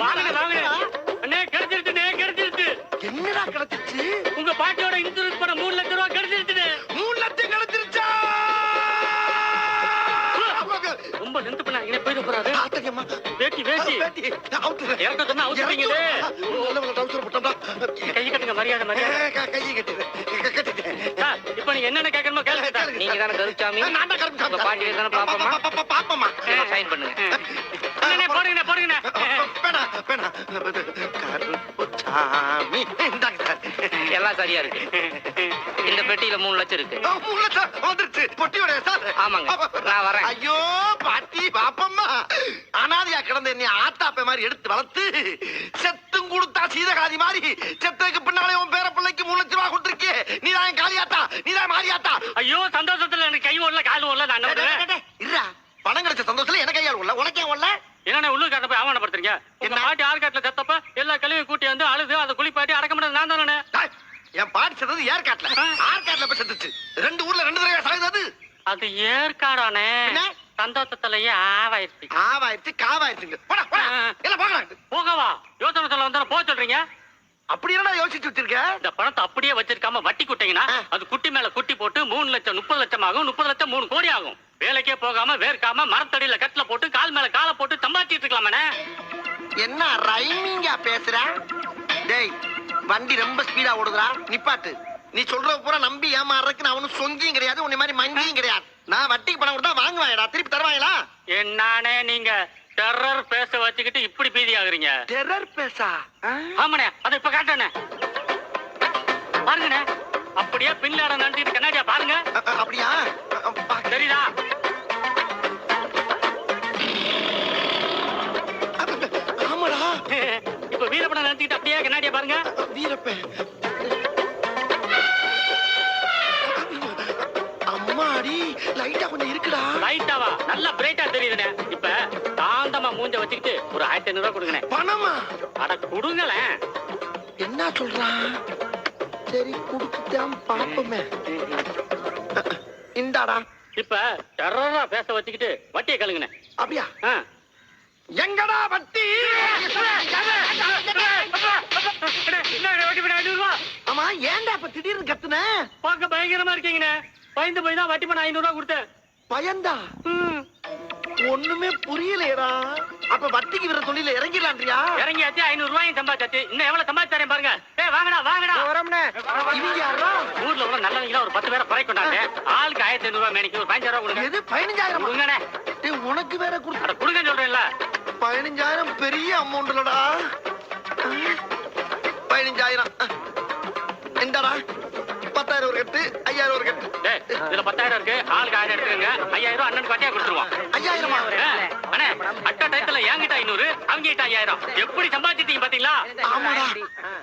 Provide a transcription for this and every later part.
வாங்க வாங்க. அண்ணே கிடைச்சிருச்சு என்னடா கிடைச்சிச்சு உங்க பாட்டியோட இன்சூரன்ஸ் பணம் மூணு லட்சம் ரூபாய் கிடைச்சிருச்சுண்ணே மூணு லட்சம் கிடைச்சிருச்சா? ரொம்ப நின்று பண்ணாங்க போயிட போறாரு. ஆத்தங்கம்மா வேட்டி வேட்டி. வேட்டி. அவுத்துறேன் இறக்க சொன்னா அவுத்துறீங்களே நல்ல நல்ல டவுசர் போட்டோம்டா கை கட்டுங்க மரியாதை கட்டிட்டேன் சார், இப்ப நீங்க என்னென்ன கேட்கணுமோ கேளுங்க சார். நீங்க தானே கருப்சாமி நான் தான் பாட்டியை தானே பாப்போமா? பாப்பமா சைன் பண்ணுங்க. கருப்பு சாமி இந்தாங்க சார். எல்லாம் சரியா இருக்கு. இந்த பெட்டியில மூணு லட்சம் இருக்கு. மூணு லட்சம். வந்துருச்சு. பொட்டியோட சார். ஆமாங்க. நான் வரேன். ஐயோ பாட்டி பாப்பம்மா. அனாதையா கிடந்த என்னை ஆத்தாப்ப மாதிரி எடுத்து வளர்த்து செத்தும் கொடுத்தா சீதகாதி மாதிரி செத்ததுக்கு பின்னாலே உன் பேர பிள்ளைக்கு மூணு லட்சம் ரூபாய் கொடுத்துருக்கே. நீ தான் காளியாத்தா. நீ தான் மாரியாத்தா. ஐயோ சந்தோஷத்துல எனக்கு கை ஓடல கால் ஓடல நான் இருடா. பணம் கிடைச்ச சந்தோஷத்துல எனக்கு கையால் உள்ள உனக்கே உள்ள என்னண்ணே உள்ளூர் காட்ட போய் அவமானப்படுத்துறீங்க என்ன? பாட்டி ஆற்காட்டுல செத்தப்ப எல்லா கழிவையும் கூட்டி வந்து அழுது அதை குளிப்பாட்டி அடக்க முடியாது நான் தானே என் பாட்டி செத்தது ஏற்காட்டுல. ஆற்காட்டுல போய் செத்துச்சு. ரெண்டு ஊர்ல ரெண்டு தடவை சாகுது அது. ஏற்காடானே என்ன? சந்தோஷத்திலேயே ஆவாயிருச்சு ஆவாயிடுச்சு காவாயிடுச்சுங்க போடா போடா. ஆ. எல்லாம் போகலாம். போகவா? யோசனை சொல்ல வந்தா போக சொல்றீங்க? அப்படி என்னடா யோசிச்சு வச்சிருக்க? இந்த பணத்தை அப்படியே வச்சிருக்காம வட்டி குட்டிங்கன்னா. அது குட்டி மேல குட்டி போட்டு மூணு லட்சம் முப்பது லட்சம் ஆகும் முப்பது லட்சம் மூணு கோடி ஆகும். வேலைக்கே போகாம வேர்க்காம மரத்தடியில கட்டில போட்டு கால் மேல காலை போட்டு சம்பாதிச்சிட்டு இருக்கலாமே என்ன ரைமிங்கா பேசுற? டேய் வண்டி ரொம்ப ஸ்பீடா ஓடுதுடா. நிப்பாட்டு. நீ சொல்ற பூரா நம்பி ஏமாறதுக்கு நான் ஒன்னும் சொங்கியும் கிடையாது உன்னை மாதிரி மங்கியும் கிடையாது. நான் வட்டிக்கு பணம் கொடுத்தா வாங்குவாயடா திருப்பி தருவாங்களா என்னானே நீங்க? டெரர் பேச வச்சுக்கிட்டு இப்படி பீதி ஆகுறீங்க. டெரர் பேசா? ஆமாண்ணே அதை இப்ப காட்டணே பாருங்கண்ணே அப்படியே பின்லாட நினைச்சிட்டு கண்ணாடியா பாருங்க. அப்படியா? தெரியுதா? ஆமாடா. இப்ப வீரப்படம் நினைச்சிட்டு அப்படியே கண்ணாடியா பாருங்க. வீரப்பன் அம்மாடி லைட்டா கொஞ்சம் இருக்குடா. லைட்டாவா நல்லா பிரைட்டா தெரியுதுண்ணே. இப்ப சாந்தமா மூஞ்ச வச்சுக்கிட்டு ஒரு ஆயிரத்தி ஐநூறு ரூபாய் கொடுங்கண்ணே பணமா? அட கொடுங்களேன். என்ன சொல்றான்? சரி குடுத்துட்டான் பாப்போமே. இந்தாடா. இப்ப டெரரா பேச வச்சுக்கிட்டு வட்டியை கழுங்குண்ணே அப்படியா. எங்கடா வட்டி. ஆமா ஏன்டா இப்ப திடீர்னு கத்துன? பார்க்க பயங்கரமா இருக்கீங்கண்ணே. பயந்து போய் தான் வட்டி பணம் ஐநூறு ரூபாய் கொடுத்தேன். பயந்தா? ம். ஒண்ணுமே புரியலையடா. அப்ப வட்டிக்கு விர தொழில இறங்கிடலான்றியா? இறங்கியாச்சு ஐநூறு ரூபாயும் சம்பாதிச்சாச்சு. இன்னும் எவ்வளவு சம்பாதிச்சாரேன் பாருங்க. ஏய் வாங்கடா வாங்கடா. இவங்க யாரா ஊர்ல உள்ள நல்லவங்களா ஒரு பத்து பேரை குறை கொண்டாங்க. ஆளுக்கு ஆயிரத்தி ஐநூறு ரூபாய் மேனிக்கு ஒரு பதினஞ்சாயிரம் ரூபாய் கொடுங்க எது பதினஞ்சாயிரம்? கொடுங்கண்ணே. உனக்கு வேற குடு. அட கொடுங்கன்னு சொல்றேன்ல. பதினஞ்சாயிரம் பெரிய அமௌண்ட்லடா பதினஞ்சாயிரம். இந்தாடா. பத்தாயிரம் ஒரு கட்டு ஐயாயிரம் ஒரு கட்டு. இதுல பத்தாயிரம் இருக்கு ஆளுக்கு ஆயிரம் எடுத்துக்கங்க. ஐயாயிரம் அண்ணனுக்கு வட்டியா கொடுத்துருவோம். ஐயாயிரமா? அண்ணே அட்ட டயத்துல என்கிட்ட ஐநூறு அவங்க கிட்ட ஐயாயிரம். எப்படி சம்பாதிச்சிட்டீங்க பாத்தீங்களா? ஆமாடா.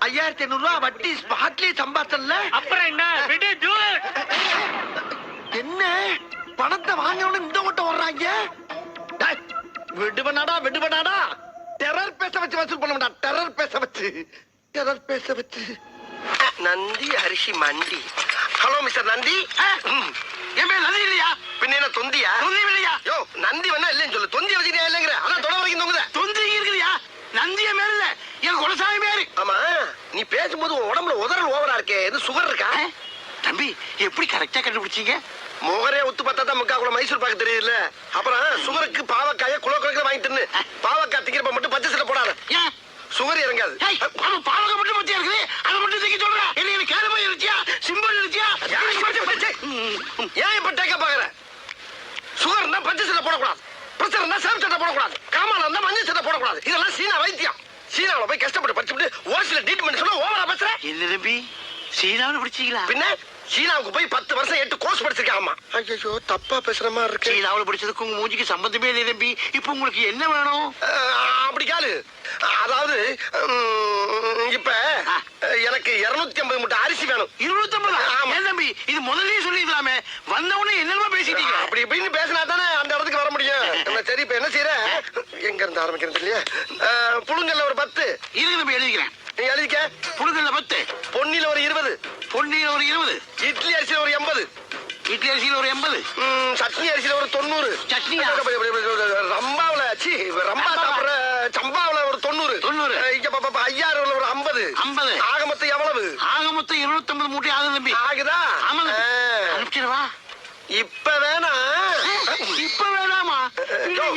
ஐயாயிரத்தி ஐநூறு ரூபா வட்டி ஸ்பாட்லயே சம்பாத்தல்ல அப்புறம் என்ன? விடு ஜூஸ். என்ன? பணத்தை வாங்கணும்னு இந்த ஓட்டம் வர்றாங்க டேய், விடுவனாடா விடுவனாடா. டெரர் பேச வச்சு வசூல் பண்ண மாட்டா டெரர் பேச வச்சு. டெரர் பேச வச்சு. நந்தி அரிசி மண்டி. Hello mister Nandi. என் பேர் நந்தி இல்லையா? பின்ன என்ன தொந்தியா? தொந்தி இல்லையா? யோ நந்தி வேணா இல்லைன்னு சொல்லு. தொந்தி வச்சுக்கிட்டே இல்லைங்கிற? அதான் தொட வரைக்கும் தொங்குத. தொந்தி இருக்குதுயா? நந்திய மேல இல்ல. என் குலசாமி பேரு ஆமா. நீ பேசும்போது உன் உடம்புல உதறல் ஓவரா இருக்கே. எது சுகர் இருக்கா? தம்பி எப்படி கரெக்டா கண்டுபிடிச்சீங்க? முகரே ஒத்து பார்த்தா தான் முக்கா கூட மைசூர் பாக்க தெரியுதுல்ல. அப்புறம் சுகருக்கு பாவக்காய குலோ கணக்கில் வாங்கி தின்னு பாவக்காய் திங்கிறப்ப மட்டும் பச்சை சில போடாத. சுகர் இறங்காது. பாவக்காய் மட்டும் பச்சையா இருக்குது? அதை மட்டும் திங்க சொல்றேன் என்ன கேடு போய் இருச்சியா சிம்பிள் இருச்சியா ஏன் இப்ப டேக்க பாக்குற சுகர்னா பச்சை சட்டை போடக்கூடாது. பிரச்சனை இருந்தா சேம் சட்டை போடக்கூடாது. காமால இருந்தா மஞ்சள் சட்டை போடக்கூடாது. இதெல்லாம் சீனா வைத்தியம். சீனாவுல போய் கஷ்டப்பட்டு படிச்சுட்டு ஓசில ட்ரீட்மெண்ட் சொல்ல ஓவரா பேசுற? என்ன தம்பி? சீனாவில் பிடிச்சிங்களா? பின்ன சீனாவுக்கு போய் பத்து வருஷம் எட்டு கோர்ஸ் படிச்சிருக்கேன் ஆமா. ஐயோ தப்பா பேசுற மாதிரி இருக்கு. சீனாவில் படிச்சதுக்கு உங்க மூஞ்சிக்கு சம்பந்தமே இல்லை தம்பி. இப்போ உங்களுக்கு என்ன வேணும்? அப்படி கேளு. அதாவது இப்ப எனக்கு இருநூத்தி ஐம்பது மூட்டை அரிசி வேணும். இருநூத்தம்பது ஆமா. ஏன் தம்பி? இது முதல்லயே சொல்லிக்கலாமே வந்த உடனே என்னமா பேசிட்டீங்க. அப்படி இப்படின்னு பேசினா தானே அந்த இடத்துக்கு வர முடியும். என்ன சரி இப்ப என்ன செய்யற எங்க இருந்து ஆரம்பிக்கிறது இல்லையா? புழுங்கல்ல ஒரு பத்து. இருக்கு தம்பி எழுதிக்கிறேன். நீ எழுதிக்க. புழுங்கல்ல பத்து. பொன்னில ஒரு இருபது. பொன்னியில் ஒரு இருபது. இட்லி அரிசியில ஒரு எண்பது. இட்லி அரிசியில் ஒரு எண்பது. சட்னி அரிசியில ஒரு தொண்ணூறு. சட்னியா? ரம்பாவுல ரம்பா சாப்பிடுற சம்பாவுல ஒரு தொண்ணூறு. தொண்ணூறு. ஐம்பது. மூட்டை ஆகுது தம்பி. ஆகுதா? ஆமா தம்பி. ஆ. அனுப்பிச்சிடவா இப்ப வேணா. இப்ப வேணாமா?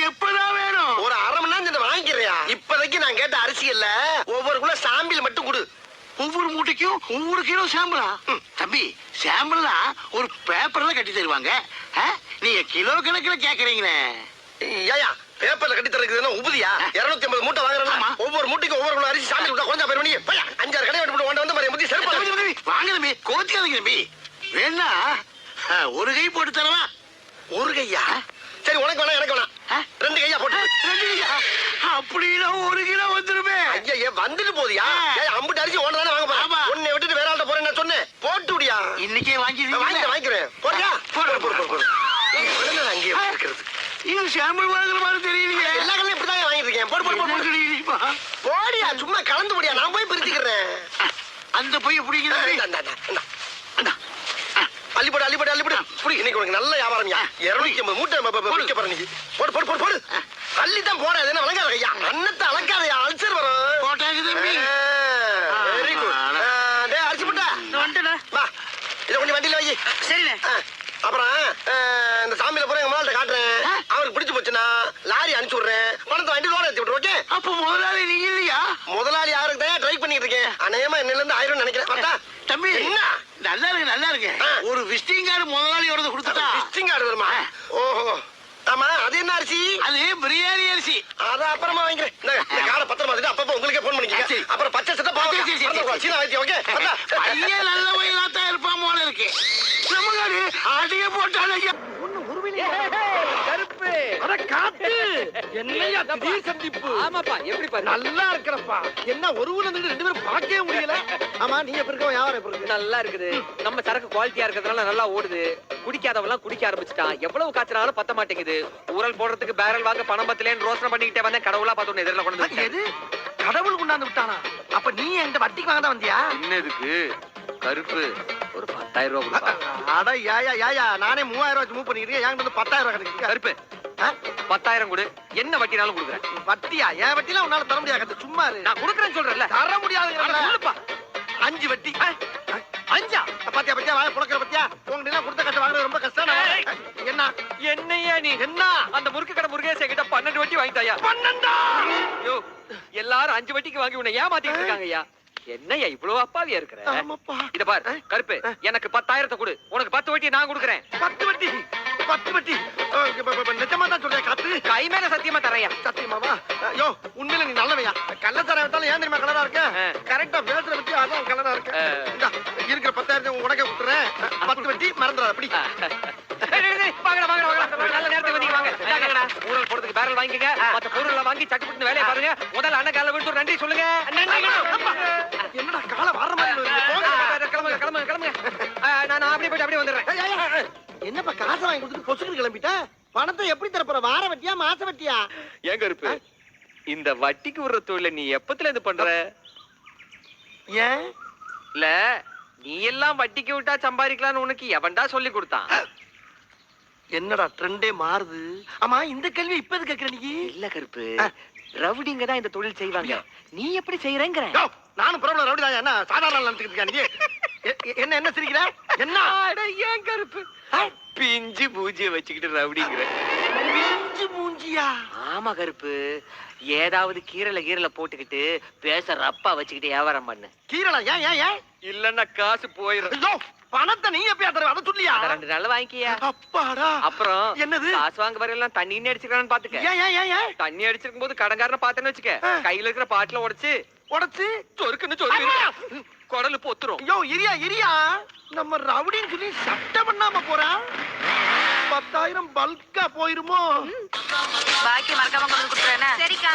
எப்பதான் வேணும்? ஒரு அரை மணி நேரம் வாங்கிக்கிறியா? இப்போதைக்கு நான் கேட்ட அரிசி இல்ல. ஒவ்வொரு குள்ள சாம்பிள் மட்டும் கொடு. ஒவ்வொரு மூட்டைக்கும் ஒவ்வொரு கிலோ சாம்பிளா? தம்பி சாம்பிள்னா ஒரு பேப்பர்ல கட்டி தருவாங்க? நீங்க கிலோ கணக்குல கேக்குறீங்களே. ஏயா பேப்பர்ல கட்டி தரக்குதுன்னா உபதியா? இருநூத்தி ஐம்பது மூட்டை. வாங்குறேன் ஒவ்வொரு மூட்டைக்கும் ஒவ்வொரு அரிசி சாம்பிள் கொடுத்தா கொஞ்சம் பேர் பண்ணி போய். அஞ்சாறு கடை வெட்டு போட்டு வந்து மாதிரி முதி தம்பி, செருப்பு வாங்க தம்பி கோச்சிக்காதீங்க தம்பி. வேணா ஒரு கை போட்டு தரவா? ஒரு கையா? சரி உனக்கு வேணா எனக்கு வேணாம்? ரெண்டு கையா போட்டு அப்படின்னா ஒரு கிலோ வந்துருமே. ஐயா வந்துட்டு போதியா? அம்புட்டு அரிசி ஒன்று தானே வாங்க. போறேன். உன்னை விட்டுட்டு வேற ஆள்கிட்ட போறேன் நான் சொன்னேன். போட்டு விடியா இன்னைக்கே வாங்கிக்கிறேன் வாங்கிக்கிறேன். போறியா போடு, போடு போடு போடு ஏய், உடனே நான் அங்கேயே இருக்கிறது இது சாம்பிள் வாங்குற மாதிரி தெரியலையே. எல்லா கடையும் இப்படிதான் வாங்கிட்டு இருக்கேன் போடு போடு போடு, போடு? போடியா சும்மா கலந்து போடியா. நான் போய் பிரிச்சுக்கிறேன். அந்த பைய பிடிக்குது. இந்தா, இந்தா, இந்தா, இந்தா. அள்ளி போடு இன்னைக்கு உனக்கு நல்ல வியாபாரம்யா இருநூத்தி ஐம்பது மூட்டை ம- ம- விற்க போற நீ போடு போடு போடு போடு. அள்ளி தான் போட அது என்ன வழங்காத ஐயா அன்னத்தை அலங்காதையா அல்சர் வரும். போட்டாங்க தம்பி. வெரி குட் டேய் அரிசி போட்டா? வந்துடா. வா. இதை கொஞ்சம் வண்டியில வை. சரிண்ணே. அப்புறம் இந்த சாமியில போற எங்க முதல்ல காட்டுறேன் அவருக்கு பிடிச்சு போச்சுன்னா லாரி அனுப்பிச்சு விடுறேன் பணத்தை லோன் விட்டுரு ஓகே அப்ப முதலாளி இல்லையா? முதலாளி யாருக்கு தான் ட்ரை பண்ணிட்டு இருக்கேன். அநேகமா என்னல இருந்து ஆயிரம் நினைக்கிறேன். தம்பி என்ன? நல்லா இருக்கு நல்லா இருக்கு. ஒரு விசிட்டிங் கார்டு முதலாளி வரது கொடுத்துட்டா? விசிட்டிங் கார்டு வருமா? ஓஹோ. ஆமா அது என்ன அரிசி? அது பிரியாணி அரிசி. அத அப்புறமா வாங்கிக்கிறேன். இந்த பத்திரமா வச்சுட்டு அப்பப்போ உங்களுக்கே ஃபோன் பண்ணிக்கங்க. சரி. அப்புறம் பச்சை சட்டை பாவம். சீனா வைத்தி ஓகே பையன் நல்ல வயலா தான் இருப்பான் போல இருக்கு. நமக்காரு அடிய போட்டாலையா கருப்பு அட காத்து! என்னையா திடீர் சந்திப்பு? ஆமாப்பா எப்படி பாரு? நல்லா இருக்கிறப்பா. என்ன ஒரு ஊர்ல இருந்து ரெண்டு பேரும் பார்க்கவே முடியல? ஆமா நீங்க எப்படி இருக்கோம் யாரும் எப்படி இருக்கு? நல்லா இருக்குது. நம்ம சரக்கு குவாலிட்டியா இருக்கிறதுனால நல்லா ஓடுது. குடிக்காதவெல்லாம் குடிக்க ஆரம்பிச்சிட்டான். எவ்வளவு காய்ச்சனாலும் பத்த மாட்டேங்குது. ஊரல் போடுறதுக்கு பேரல் வாங்க பணம் பத்தலேன்னு ரோசனை பண்ணிக்கிட்டே வந்தேன். கடவுளா பார்த்து எதிரில் கொண்டு வந்து எது? கடவுள் கொண்டாந்து விட்டானா? அப்ப நீ என்கிட்ட வட்டிக்கு வாங்க தான் வந்தியா? என்னதுக்கு? கருப்பு. ஒரு பத்தாயிரம் ரூபாய் கொடுப்பா. அட யாயா யாயா நானே மூவாயிரம் ரூபாய் மூவ் பண்ணிக்கிறேன் என்கிட்ட வந்து பத்தாயிரம் ரூபாய் கிடைக்குது. கருப்பு. பத்தாயிரம் கொடு. என்ன வட்டினாலும் கொடுக்குறேன். வட்டியா? என் வட்டிலாம் உன்னால தர முடியாது சும்மா நான் கொடுக்குறேன்னு சொல்றேன்ல. தர சொல்லுப்பா. அஞ்சு வட்டி. அஞ்சா? பாத்தியா பாத்தியா? வாய புழக்கிற பாத்தியா? உங்ககிட்ட கொடுத்த கட்ட வாங்குறது ரொம்ப கஷ்டம் என்ன? என்னையா நீ? என்ன? அந்த முறுக்கு கடை முருகேச கிட்ட பன்னெண்டு வட்டி வாங்கிட்டாயா? பன்னெண்டா? ஐயோ எல்லாரும் அஞ்சு வட்டிக்கு வாங்கி உன்னை ஏமாத்திட்டு இருக்காங்கய்யா. என்னய்யா இவ்வளவு அப்பாவியா இருக்கிற? இத பாரு கருப்பு எனக்கு பத்தாயிரத்தை கொடு. உனக்கு பத்து வட்டி நான் கொடுக்குறேன். பத்து வட்டி? பத்து வட்டி நிஜமா தான் சொல்றேன் காத்து கை மேல சத்தியமா தரையா? சத்தியமாவா ஐயோ உண்மையில நீ நல்லவையா? கள்ளச்சாரம் விட்டாலும் ஏன் தெரியுமா கலரா இருக்க. கரெக்டா பேசுற பத்தி அதான் கலரா இருக்க. இருக்கிற பத்தாயிரத்தை உனக்கே கொடுத்துறேன். பத்து வட்டி மறந்துடாத அப்படி. ஊழல் போடுறதுக்கு பேரல் வாங்கிக்கங்க. மத்த பொருள் வாங்கி சட்டுப்புட்டு வேலையை பாருங்க. முதல்ல அண்ணன் கால விட்டு நன்றி சொல்லுங்க. என்னடா காலை வாடுற மாதிரி. கிளம்புங்க கிளம்புங்க கிளம்புங்க. நான் அப்படியே போயிட்டு அப்படியே வந்துடுறேன். என்னப்பா காசை வாங்கி கொடுத்துட்டு பொசுக்கு கிளம்பிட்ட? பணத்தை எப்படி தரப்போற வார வட்டியா மாச வட்டியா? ஏன் கருப்பு? இந்த வட்டிக்கு விடுற தொழில நீ எப்பத்துல இருந்து பண்ற? ஏன்? இல்ல நீ எல்லாம் வட்டிக்கு விட்டா சம்பாதிக்கலாம்னு உனக்கு எவன்டா சொல்லி கொடுத்தான்? என்னடா ட்ரெண்டே மாறுது. ஆமா இந்த கேள்வி இப்ப எது கேக்குற நீ? இல்ல கருப்பு. ரவுடிங்க தான் இந்த தொழில் செய்வாங்க. நீ எப்படி செய்யறேங்கிற? நானும் பரவாயில்ல ரவுடி தான் என்ன சாதாரண நினைச்சுக்கிட்டு இருக்கியா நீ? என்ன என்ன சிரிக்கிற? என்ன? ஏன் கருப்பு? பிஞ்சு பூஜ்ய வச்சுக்கிட்டு ரவுடிங்கிற. பிஞ்சு மூஞ்சியா ஆமா கருப்பு. ஏதாவது கீரல கீரல போட்டுக்கிட்டு பேச ரப்பா வச்சுக்கிட்டு வியாபாரம் பண்ணு. கீரலா ஏன் ஏன் ஏன்? இல்லன்னா காசு போயிடும் பணத்தை நீ எப்பயா தருவ அதை சொல்லியா? ரெண்டு நாள் வாங்கிக்கியா. அப்பாடா. அப்புறம் என்னது? காசு வாங்க வர எல்லாம் தண்ணி அடிச்சிருக்கான்னு பாத்துக்க. ஏன் ஏன் ஏன் தண்ணி அடிச்சிருக்கும் போது கடன்காரனை பார்த்தேன்னு வச்சுக்க. கையில இருக்கிற பாட்டில உடைச்சு உடச்சு சொருக்குன்னு சொருக்கு குடலு பொத்துரும் ஐயோ இரியா இரியா. நம்ம ரவுடின்னு சொல்லி சட்டை பண்ணாம போறா? பத்தாயிரம் பல்கா போயிருமோ? பாக்கி மறக்காம கொண்டு கொடுத்துறேன். சரிக்கா.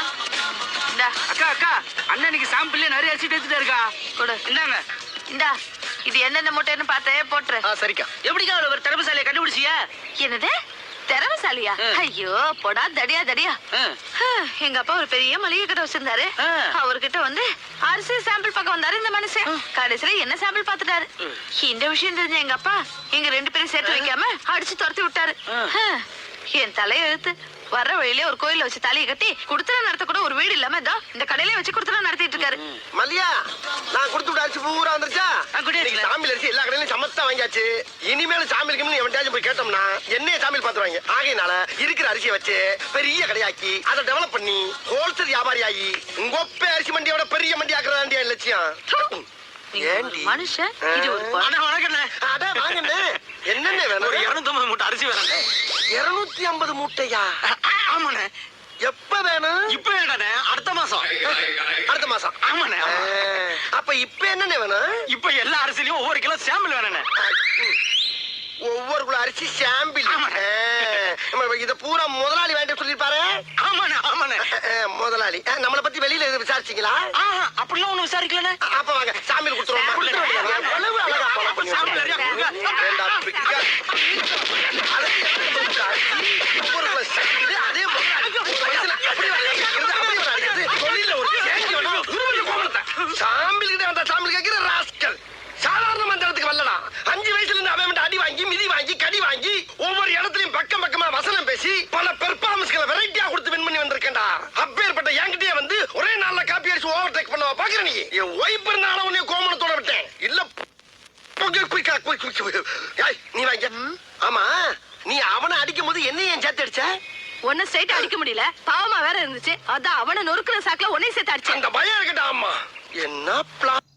இந்தா. அக்கா அக்கா அண்ணனுக்கு சாம்பிள்ல நிறைய அரிசி எடுத்துட்டு இருக்கா. கொடு. இந்தாங்க. இந்தா இது என்னென்ன மூட்டைன்னு பார்த்தே போட்டுரு. ஆ சரிக்கா. எப்படிக்கா ஒரு திறமைசாலியை கண்டுபிடிச்சியா? என்னது? திறமைசாலியா? ஆ. ஐயோ போடா தடியா தடியா. எங்க அப்பா ஒரு பெரிய மளிகை கடை வச்சிருந்தாரு. அவர்கிட்ட வந்து அரிசி சாம்பிள் பார்க்க வந்தாரு இந்த மனுஷன். கடைசியில என்ன சாம்பிள் பார்த்துட்டாரு? இந்த விஷயம் தெரிஞ்ச எங்க அப்பா எங்க ரெண்டு பேரும் சேர்த்து வைக்காம அடிச்சு துரத்தி விட்டாரு. என் தலையெழுத்து வர்ற வழியிலே ஒரு கோயில்ல வச்சு தலையை கட்டி குடுத்தன நடத்த கூட ஒரு வீடு இல்லாம இதோ இந்த கடையிலே வச்சு குடுத்தன நடத்திட்டு இருக்காரு. மல்லியா நான் கொடுத்து விட்ட அரிசி பூரா வந்துருச்சா. இன்னைக்கு சாமியில் அரிசி எல்லா கடையிலும் சமத்தா வாங்கியாச்சு. இனிமேல் சாமியில் கிமில் எவன்டாச்சும் போய் கேட்டோம்னா என்னைய சாமியில் பாத்துருவாங்க. ஆகையினால இருக்கிற அரிசியை வச்சு பெரிய கடையாக்கி அதை டெவலப் பண்ணி ஹோல்சேல் வியாபாரி ஆகி உங்க ஒப்பே அரிசி மண்டியோட பெரிய மண்டி ஆக்குறதாண்டியா லட்சியம்? மனுஷன். இது ஒரு வணக்கண்ணே. அட வாங்கண்ணே. என்னென்ன ஒரு வேணும் இருநூத்தம்பது மூட்டை அரிசி வேணுண்ணே இருநூத்தி ஐம்பது மூட்டையா? ஆமாண்ணே. எப்ப வேணும்? இப்ப வேண்டாண்ணே. அடுத்த மாசம். அடுத்த மாசம். ஆமாண்ணே. அப்ப இப்ப என்னென்ன வேணும்? இப்ப எல்லா அரிசிலையும் ஒவ்வொரு கிலோ சாம்பிள் வேணுண்ணே. ஒவ்வொரு குள்ள அரிசி சாம்பிள். இத பூரா முதலாளி வேண்டாம் சொல்லிருப்பாரு? ஆமாண்ணே ஆமாண்ணே. முதலாளி. நம்மளை பத்தி வெளியில எதுவும் விசாரிச்சீங்களா? அப்படிலாம் ஒண்ணும் விசாரிக்கலண்ணே. அப்ப வாங்க சாம்பிள் கொடுத்துருவோம். நிறையா. எவ்வளவு அழகா கோலம் பண்ணி சாம்பிள் நிறையா கொடுங்க. வேண்டாம், பிடிக்கா. அரிசி எடுத்து அரிசி, ஒவ்வொரு குள்ள சாம்பிள், அதே முதலாளி. ஒரு வயசுல அப்படி ஒரு அடிக்கிறது, அப்படி ஒரு அடிக்கிறது. தொழில்ல ஒரு change வேணும். உருவத்தை கோபத்தை. சாம்பிள் கிட்ட வந்தா சாம்பிள் கேட்கிற ராஸ்கல். சாதாரண மந்திரத்துக்கு வரலடா அஞ்சு வயசுல இருந்து அவன் அடி வாங்கி மிதி வாங்கி கடி வாங்கி ஒவ்வொரு இடத்துலயும் பக்கம் பக்கமா வசனம் பேசி பல பெர்ஃபார்மன்ஸ்களை வெரைட்டியா கொடுத்து வின் பண்ணி வந்திருக்கேன்டா. அப்பேற்பட்ட என்கிட்டயே வந்து ஒரே நாள்ல காப்பி அடிச்சு ஓவர் டேக் பண்ணவா பாக்குற நீ? என் ஒய்ஃப் இருந்தாலும் உன்னை கோமணத்தோட விட்டேன். இல்ல நீ வாங்க ஆமா நீ அவனை அடிக்கும் போது என்ன ஏன் சேர்த்து அடிச்ச? ஒன்னும் ஸ்ட்ரைட்டா அடிக்க முடியல. பாவமா வேற இருந்துச்சு. அதான் அவனை நொறுக்குற சாக்குல ஒன்னையும் சேர்த்து அடிச்சேன். அந்த பயம் இருக்கட்டா அம்மா. என்ன பிளான்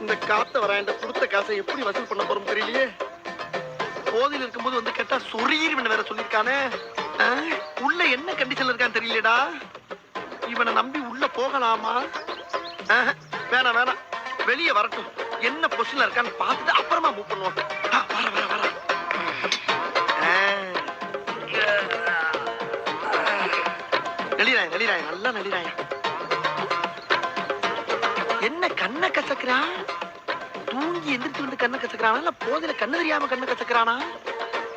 இந்த காத்த வராண்ட கொடுத்த காசை எப்படி வசூல் பண்ண போறோம் தெரியலையே. போதையில் இருக்கும்போது வந்து கேட்டா சொரீர் வேற சொல்லிருக்கானே உள்ள என்ன கண்டிஷன்ல இருக்கான்னு தெரியலடா இவனை நம்பி உள்ள போகலாமா? வேணாம் வேணாம். வெளியே வரட்டும். என்ன பொசிஷன்ல இருக்கான்னு பார்த்துட்டு அப்புறமா மூவ் பண்ணுவோம். வர வர வர. நளிராய நல்லா நளிராய என்ன கண்ண கசக்குறா? தூங்கி எந்திரிச்சு வந்து கண்ண கசக்குறானா? இல்ல போதையில கண்ணு தெரியாம கண்ண கசக்குறானா?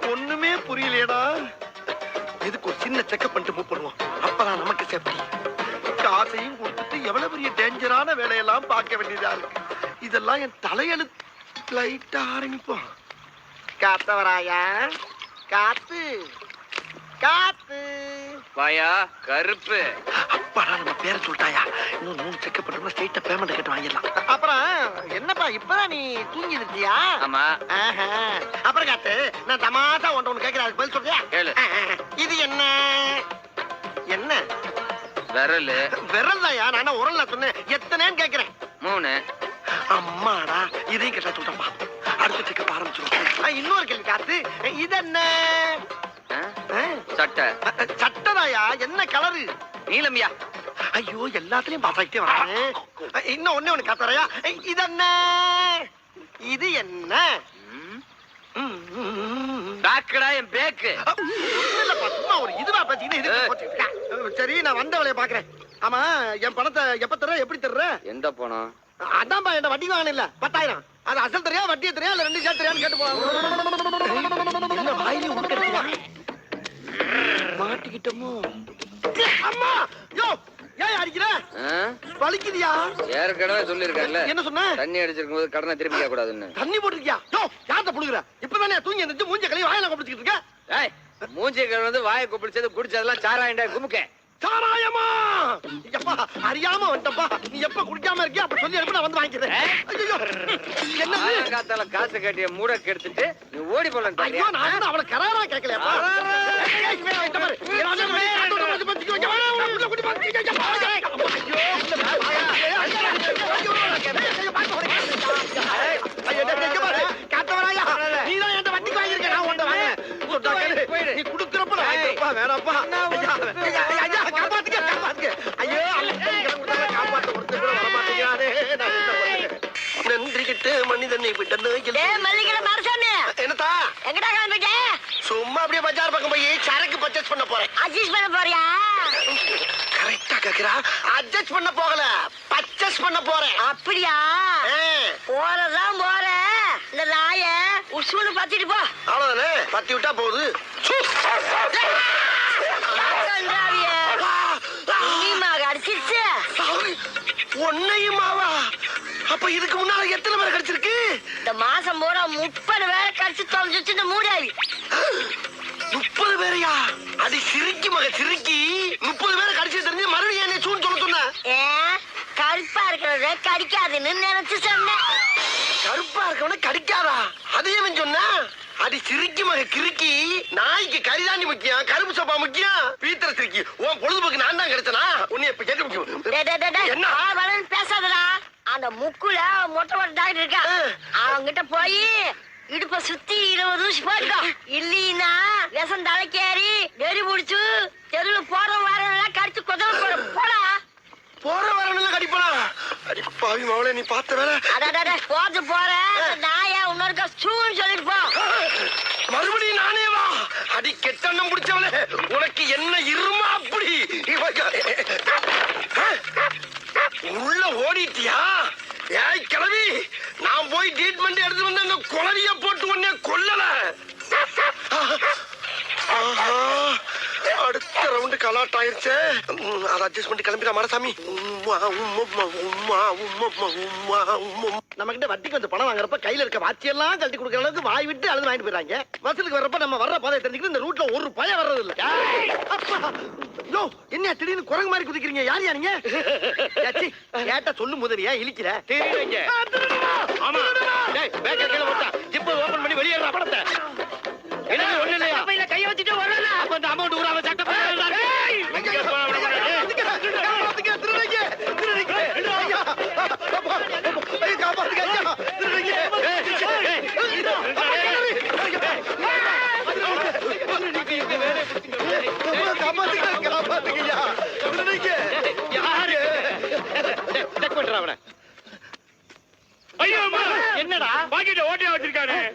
ஒண்ணுமே புரியலையடா. இதுக்கு ஒரு சின்ன செக்கப் பண்ணிட்டு மூவ் பண்ணுவோம்? அப்பதான் நமக்கு சேஃப்டி காசையும் கொடுத்துட்டு எவ்வளவு பெரிய டேஞ்சரான வேலையெல்லாம் பார்க்க வேண்டியதா இருக்கு. இதெல்லாம் என் தலையெழுத்து லைட்டா ஆரம்பிப்போம். காத்தவராயா? காத்து. காத்து. வாயா கருப்பு. அப்பாடா நம்ம பேரை சொல்லிட்டாயா? இன்னும் மூணு செக்கப் பண்ணோம்னா ஸ்ட்ரைட்டா பேமெண்ட் கட்டு வாங்கிடலாம். அப்புறம் என்னப்பா இப்பதான் நீ தூங்கி இருக்கியா? ஆமா. அப்புறம் காத்து நான் தமாசா ஒன்று ஒன்று கேட்கிறேன் அதுக்கு பதில் சொல்றியா? கேளு. ஆஹ், இது என்ன? என்ன? விரலு. விரல் தான்யா நான் உரல்ல சொன்னேன். எத்தனைன்னு கேட்கிறேன் மூணு. அம்மாடா இதையும் கேட்டா சொல்றப்பா அடுத்த செக்கப் ஆரம்பிச்சிடும் இன்னொரு கேள்வி காத்து. இது என்ன? என்ன கலரு? நீலம்யா. ஐயோ எல்லாத்துலயும் பாஸ் ஆகிட்டே வரேன் இன்னும் ஒண்ணே ஒண்ணு காத்தறையா இது என்ன? இது என்ன. பேக்குடா என் பேக்கு சும்மா ஒரு இதுவா. போச்சுக்கிட்டு. சரி நான் வந்த வேலையை பாக்குறேன் ஆமா என் பணத்தை எப்ப தர்ற எப்படி தர்ற? எந்த போனோம் அதான்பா என்ன வட்டி வாங்க இல்ல. பத்தாயிரம். அது அசல் தெரியா வட்டியை தெரியா இல்ல ரெண்டு சேர்த்து தெரியான்னு கேட்டு போ என்ன வாயிலே உட்கடிச்சியா மாட்டிக்கிட்டோமோ? அம்மா! யோ ஏன் அடிக்கிற? வலிக்குதியா? ஏற்கனவே சொல்லியிருக்கேன்ல. என்ன சொன்ன? தண்ணி அடிச்சிருக்கும் போது கடனை திருப்பி கேட்க கூடாதுன்னு. தண்ணி போட்டிருக்கியா? யோ யார்த்த புடுங்குற இப்பதானே தூங்கி எந்திரிச்சு மூஞ்ச கழுவி வாயில கப்பிடிச்சிட்டு இருக்க? ஏய் மூஞ்சி வந்து வாயை குப்பிடிச்சது குடிச்சதெல்லாம் சாராயண்டா குமுக்க. சாராயமா? எப்பா அறியாம வந்துட்டப்பா. நீ எப்ப குடிக்காம இருக்கியா அப்ப சொல்லி அனுப்பி நான் வந்து வாங்கிக்கிறேன். ஐயோ என்னது? காத்தால காசு கட்டிய மூட கெடுத்துட்டு நீ ஓடி போலாம் ஐயோ நான் அவளை கராரா கேட்கலையாப்பா? ஏய், நன்றி மனிதனை மரசாமி என்னத்தா எங்கடா கிளம்பிட்ட சும்மா அப்படியே பஜார் பக்கம் போய் சரக்கு பர்ச்சேஸ் பண்ண போறேன். அட்ஜஸ்ட் பண்ண போறியா? கரெக்டா கேக்குறா. அட்ஜஸ்ட் பண்ண போகல. பர்ச்சேஸ் பண்ண போறேன். அப்படியா? போறதான் போற இந்த நாய உசுன்னு பாத்திட்டு போ. அவ்வளவுதானே? பத்தி விட்டா போகுது. அடிச்சிருச்சு. உன்னையுமாவா அப்ப இதுக்கு முன்னால எத்தனை பேர் கிடைச்சிருக்கு? இந்த மாசம் பூரா முப்பது பேரை கடிச்சு தொலைஞ்சிச்சு இந்த மூடாவி. முப்பது பேரையா? அடி சிரிக்கி மக சிரிக்கி. முப்பது பேரை கடிச்சு தெரிஞ்சு மறுபடியும் என்ன சூன்னு சொல்ல சொன்ன? கருப்பா இருக்கிறத கடிக்காதுன்னு நினைச்சு சொன்னேன். கருப்பா இருக்கவன கடிக்காதா? அதையும் சொன்னா? அடி சிரிக்கி மக கிறுக்கி நாய்க்கு கரிதாண்டி முக்கியம் கருப்பு சப்பா முக்கியம். பீத்திர சிரிக்கி. உன் பொழுதுபோக்கு நான் தான் கிடைச்சனா? உன்னை இப்ப டேய். என்ன? பேசாதடா. அந்த முக்குல மொட்டை மொட்டை டாக்டர் இருக்கா. அவங்கிட்ட போய் இடுப்ப சுத்தி இருபது ஊசி போட்டுக்கோ. இல்லீன்னா விஷம் தலைக்கேறி நெறி முடிச்சு தெருவுல போற வாரம் கடிச்சு கொதல போட. போற வரணும்ல கடிப்பனா அடி பாவி மவளே நீ பார்த்த வேலை. அடாடா போது போற. நாயா இன்னொருக்கா சூன்னு சொல்லிட்டு போ. மறுபடியும் நானே வா. அடி கெட்டண்ணம் பிடிச்சவளே உனக்கு என்ன இருமா அப்படி. உள்ள ஓடிட்டியா? ஏய் கிளவி நான் போய் ட்ரீட்மெண்ட் எடுத்து வந்து அந்த குழவிய போட்டு உடனே கொல்லல. ஆஹா, அடுத்த ரவுண்டு கலாட் ஆயிருச்சே. அதை அட்ஜஸ்ட் பண்ணி கிளம்பிடா மாடசாமி. நம்ம கிட்ட வட்டிக்கு வந்து பணம் வாங்குறப்ப கையில இருக்க வாட்சியெல்லாம் கழட்டி கொடுக்குற அளவுக்கு வாய் விட்டு அழுது வாங்கிட்டு போயிறாங்க வசூலுக்கு வர்றப்ப நம்ம வர்ற பாதை தெரிஞ்சுக்கிட்டு இந்த ரூட்ல ஒரு பயம் வர்றது இல்ல. யோ, என்ன திடீர்னு குரங்கு மாதிரி குதிக்கிறீங்க? யார் யாருங்க ஏச்சி, கேட்டா சொல்லும் போது நீ ஏன் இழிக்கிற? தெரியுங்க. ஆமா. திருடுடா. டேய் பேக்கர் கீழ போட்டா ஜிப்பை ஓபன் பண்ணி வெளியேறா பணத்தை. என்ன ஒண்ணு இல்லையா? வச்சுட்டு வரல அப்ப அந்த அமௌண்ட் ஊராம சட்ட போடுறா எங்க போன விட மாட்டேன் காப்பாத்துங்க, திருடுங்க, திருடுங்க. ஐயா, அப்பா, ஐயா, காப்பாத்துங்க, ஐயா, திருடுங்க. காப்பாத்துங்க, காப்பாத்துங்க, ஐயா. திருடுங்க. யாரு செக் பண்றா அவன ஐயோ அம்மா என்னடா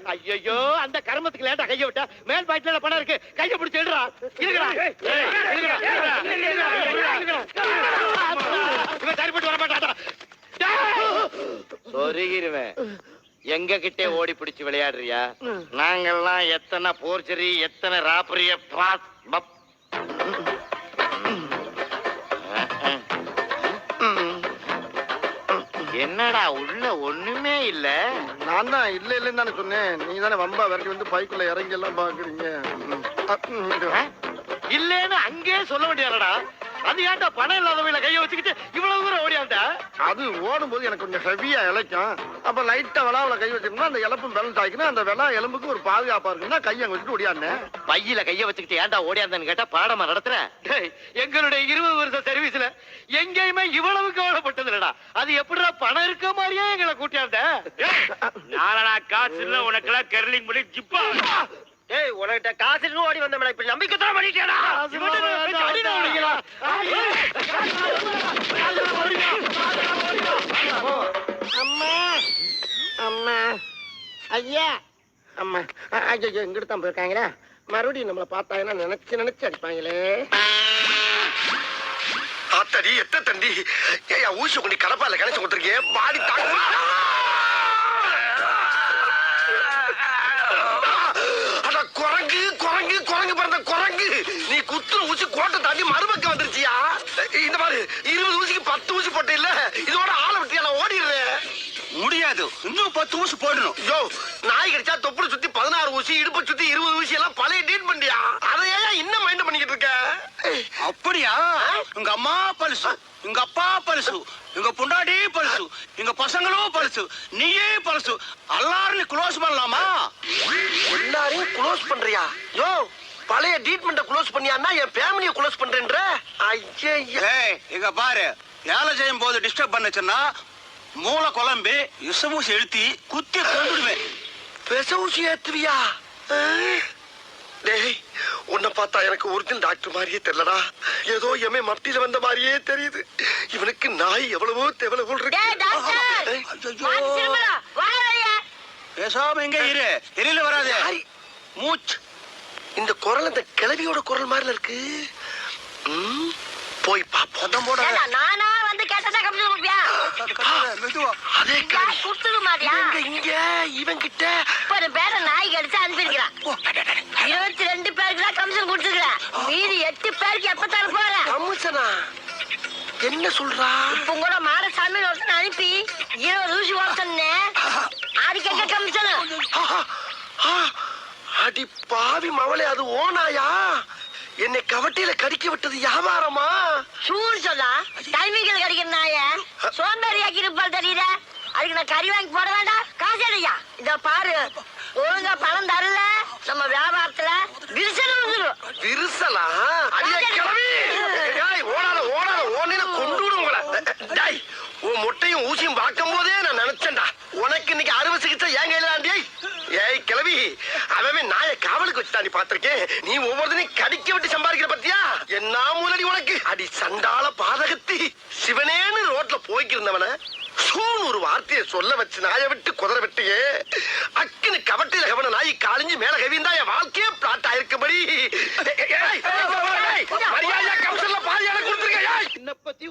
ஐயோ அந்த கர்மத்துக்கு லேட்டா கைய விட்டா மேல் பாக்கெட்ல பணம் இருக்கு கைய பிடிச்சு எழுறா இருக்குடா இருக்குடா இவன் சரிப்பட்டு வர மாட்டாடா சொருகிருவேன் எங்க கிட்டே ஓடி பிடிச்சு விளையாடுறியா நாங்கெல்லாம் எத்தனை போர்ச்சரி எத்தனை ராப்பரிய பாஸ் என்னடா உள்ள ஒண்ணுமே இல்ல. நான் தான் இல்ல இல்லன்னு தானே சொன்னேன். நீங்க தானே வம்பா வரைக்கும் வந்து பைக்குள்ள இறங்கி எல்லாம் பாக்குறீங்க. இல்லன்னு அங்கே சொல்ல வேண்டியடா அது ஏன்டா பணம் இல்லாதவங்கள கைய வச்சுக்கிட்டு அது ஓடும்போது எனக்கு கொஞ்சம் ஹெவியா இழைக்கும் அப்ப லைட்டா விளாவுல கை வச்சிருந்தா அந்த எலும்பும் பேலன்ஸ் ஆகிக்கணும் அந்த விளா எலும்புக்கு ஒரு பாதுகாப்பா இருக்குன்னா கையை வச்சுட்டு ஓடியாந்தேன் பையில கைய வச்சுக்கிட்டு ஏன்டா ஓடியாந்தன்னு கேட்டா பாடமா நடத்துற? டேய், எங்களுடைய இருபது வருஷ சர்வீஸ்ல எங்கேயுமே இவ்வளவு கவலைப்பட்டது இல்லடா அது எப்படிடா பணம் இருக்க மாதிரியே எங்களை கூட்டியாந்த? நாளடா காசு இல்ல உனக்கெல்லாம் கெர்லிங் பண்ணி ஜிப்பா? ஏய் உனக்கிட்ட காசு ஓடி வந்தோம்டா இப்ப நம்பிக்கை தர பண்ணிட்டேடா அம்மா அம்மா. ஐயா. அம்மா ஐயோ இங்கிட்டு தான் போயிருக்காங்களே. மறுபடியும் நம்மள பார்த்தாங்கன்னா நினைச்சு நினைச்சு அடிப்பாங்களே? ஆத்தடி எத்த தண்டி ஏயா ஊசி கொண்டு கடப்பால கணச்சு கொடுத்துருக்கேன் பாடி தாங்க மறுபக்கம் வந்துருச்சியா? இந்த மாதிரி இருபது ஊசிக்கு பத்து ஊசி போட்ட இல்ல இதோட ஆளை விட்டு நான் ஓடிடுறேன். முடியாது. இன்னும் பத்து ஊசி போடணும். யோ நாய் கடிச்சா தொப்புளை சுத்தி பதினாறு ஊசி இடுப்பை சுத்தி இருபது ஊசி எல்லாம் பழைய டீட் பண்ணியா அதை ஏன் இன்னும் மைண்ட் பண்ணிக்கிட்டு இருக்க? அப்படியா? உங்க அம்மா பரிசு உங்க அப்பா பரிசு உங்க பொண்டாடி பரிசு எங்க பசங்களும் பரிசு நீயே பரிசு. எல்லாரும் க்ளோஸ் பண்ணலாமா? எல்லாரையும் க்ளோஸ் பண்றியா? யோ பழைய ட்ரீட்மெண்ட்டை க்ளோஸ் பண்ணியான்னா என் ஃபேமிலியை க்ளோஸ் பண்றேன்ற. ஐயே ஏய் இங்க பாரு. வேலை செய்யும் போது டிஸ்டர்ப் பண்ணுச்சுன்னா மூளை குழம்பி விஷமூசி எழுத்தி குத்தி கொண்டுடுவேன் விச ஊசி ஏத்துவியா? டேய் உன்னை பார்த்தா எனக்கு ஒரிஜினல் டாக்டர் மாதிரியே தெரியலடா. ஏதோ எமே மத்தியில வந்த மாதிரியே தெரியுது. இவனுக்கு நாய் எவ்வளவோ எவ்வளவோ பேசாம எங்க இரு. எரியில வராது. யாரு? இந்த குரல் இந்த கிழவியோட குரல் மாதிரில இருக்கு. போய் பாப்போம் போட. நானா வந்து கேட்டதா கம்ப்யூட்டர் கொடுப்பியா மெதுவா. அதே மாட்டியா இவங்க இங்க இவன் கிட்ட முப்பது பேரை நாய் கடிச்சு அனுப்பியிருக்கிறான். இருபத்தி ரெண்டு பேருக்கு தான் கமிஷன் கொடுத்துருக்கிறேன். மீதி எட்டு பேருக்கு எப்ப தர போறேன் கமிஷனா? என்ன சொல்றா? இப்ப கூட மாடசாமி ஒருத்தன் அனுப்பி இருபது ஊசி சொன்னேன். அதுக்கு எங்க கமிஷன் அடி பாவி மவளே அது ஓனாயா என்னை கவட்டியில கடிக்க விட்டது வியாபாரமா சூடு சொல்லா டைமிங்கில் கிடைக்கிற நாய. சோம்பேறி ஆக்கி இருப்பாள் தெரியுத? அதுக்கு நான் கறி வாங்கி போட வேண்டாம். காசு இல்லையா இத பாரு ஒழுங்கா பணம் தரல. நம்ம வியாபாரத்துல விரிசல் வந்துடும் விரிசலா? அடியே கிளவி ஓடாத ஓடாத. ஓடின கொண்டு உங்களை. டேய் உன் முட்டையும் ஊசியும் பார்க்கும் போதே நான் நினைச்சேன்டா. உனக்கு இன்னைக்கு அறுவை சிகிச்சை ஏன் கையில ஆண்டி ஏய் அவன் நாய காவலுக்கு வச்சு நீ பாத்திருக்கேன் நீ ஒவ்வொருத்தனையும் கடிக்க விட்டு சம்பாதிக்கிற பத்தியா? என்ன மூலடி உனக்கு. அடி சண்டால பாதகத்தி. சிவனேன்னு ரோட்ல போய்க்கிருந்தவன சூன் ஒரு வார்த்தையை சொல்ல வச்சு நாயை விட்டு குதிரை விட்டியே. அக்குன்னு கவட்டையில கவன நாய் காலிஞ்சு மேல கவிந்தா என் வாழ்க்கையே பிளாட் ஆயிருக்கும்படி. ஏய், மரியாதையா பாதி எனக்கு பத்தி